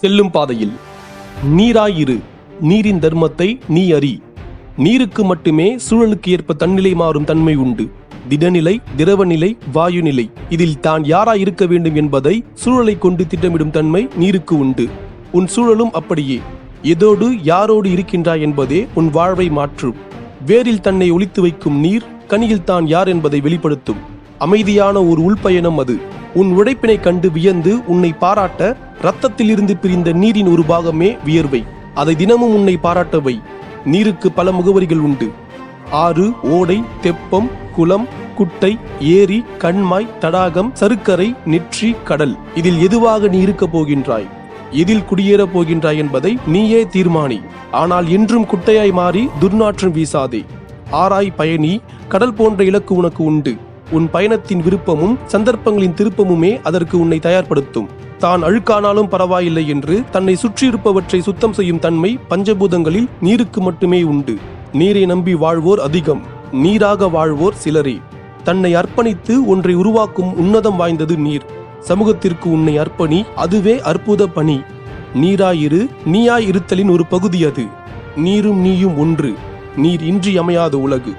செல்லும் பாதையில். நீராயிரு நீரின் தர்மத்தை நீ அறி. நீருக்கு மட்டுமே சூழலுக்கு ஏற்ப தன்னிலை மாறும் தன்மை உண்டு. திடநிலை திரவநிலை வாயுநிலை. இதில் தான் யாராய் இருக்க வேண்டும் என்பதை சூழலை கொண்டு திட்டமிடும் தன்மை நீருக்கு உண்டு. உன் சூழலும் அப்படியே. எதோடு யாரோடு இருக்கின்றாய் என்பதே உன் வாழ்வை மாற்றும். வேரில் தன்னை ஒளித்து வைக்கும் நீர் கனியில் தான் யார் என்பதை வெளிப்படுத்தும். அமைதியான ஒரு உள்பயணம் அது. உன் உழைப்பினை கண்டு வியந்து உன்னை பாராட்ட இரத்தத்திலிருந்து பிரிந்த நீரின் ஒரு பாகமே வியர்வை. அதை தினமும் உன்னை பாராட்டவை நீருக்கு பல முகவரிகள் உண்டு. ஆறு ஓடை தெப்பம் குளம் குட்டை ஏரி கண்மாய் தடாகம் சருக்கரை நெற்றி கடல். இதில் எதுவாக நீ இருக்கப் போகின்றாய்? எதில் குடியேறப் போகின்றாய் என்பதை நீயே தீர்மானி. ஆனால் என்றும் குட்டையாய் மாறி துர்நாற்றம் வீசாதே. ஆராய் பயணி கடல் போன்ற இலக்கு உனக்கு உண்டு. உன் பயணத்தின் விருப்பமும் சந்தர்ப்பங்களின் திருப்பமுமே அதற்கு உன்னை தயார்படுத்தும். தான் அழுக்கானாலும் பரவாயில்லை என்று தன்னை சுற்றியிருப்பவற்றை சுத்தம் செய்யும் தன்மை பஞ்சபூதங்களில் நீருக்கு மட்டுமே உண்டு. நீரை நம்பி வாழ்வோர் அதிகம் நீராக வாழ்வோர் சிலரே. தன்னை அர்ப்பணித்து ஒன்றை உருவாக்கும் உன்னதம் வாய்ந்தது நீர். சமூகத்திற்கு உன்னை அர்ப்பணி அதுவே அற்புத பணி. நீராயிரு நீயாய் இருத்தலின் ஒரு பகுதி அது. நீரும் நீயும் ஒன்று. நீர் இன்றி அமையாத உலகு.